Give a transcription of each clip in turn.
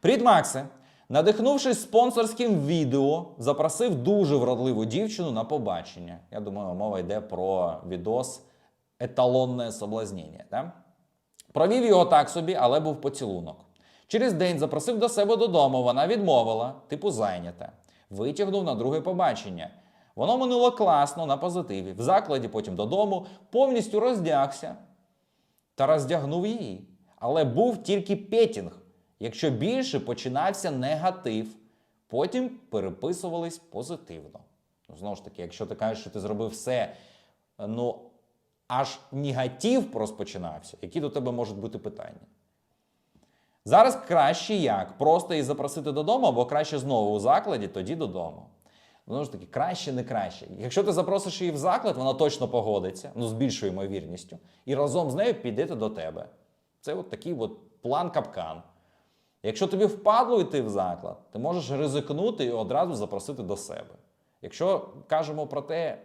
Привіт, Максе! Надихнувшись спонсорським відео, запросив дуже вродливу дівчину на побачення. Я думаю, мова йде про відос еталонне соблазнення. Да? Провів його так собі, але був поцілунок. Через день запросив до себе додому. Вона відмовила, типу зайнята. Витягнув на друге побачення. Воно минуло класно на позитиві. В закладі потім додому повністю роздягся та роздягнув її. Але був тільки петінг. Якщо більше починався негатив, потім переписувались позитивно. Ну, знову ж таки, якщо ти кажеш, що ти зробив все, ну аж негатив розпочинався, які до тебе можуть бути питання? Зараз краще як? Просто її запросити додому, або краще знову у закладі, тоді додому. Знову ж таки, краще не краще. Якщо ти запросиш її в заклад, вона точно погодиться, ну з більшою ймовірністю, і разом з нею підете до тебе. Це от такий от план капкан. Якщо тобі впадло йти в заклад, ти можеш ризикнути і одразу запросити до себе. Якщо кажемо про те,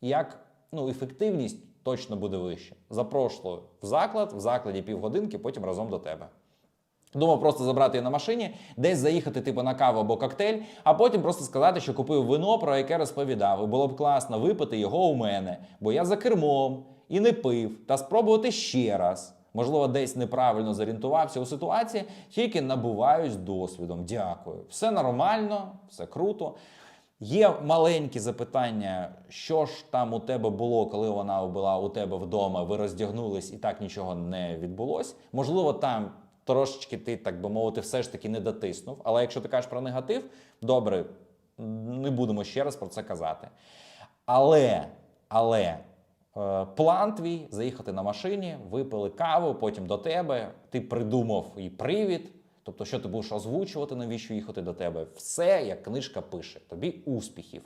як ну, ефективність точно буде вища, запрошую в заклад, в закладі півгодинки, потім разом до тебе. Думав просто забрати її на машині, десь заїхати типу на каву або коктейль, а потім просто сказати, що купив вино, про яке розповідав. І було б класно випити його у мене, бо я за кермом і не пив, та спробувати ще раз. Можливо, десь неправильно зорієнтувався у ситуації, тільки набуваюсь досвідом. Дякую. Все нормально, все круто. Є маленькі запитання, що ж там у тебе було, коли вона була у тебе вдома, ви роздягнулись і так нічого не відбулось. Можливо, там трошечки ти, так би мовити, все ж таки не дотиснув. Але якщо ти кажеш про негатив, добре, не будемо ще раз про це казати. Але, але план твій заїхати на машині, випили каву, потім до тебе, ти придумав і привід. Тобто, що ти будеш озвучувати, навіщо їхати до тебе? Все, як книжка пише. Тобі успіхів.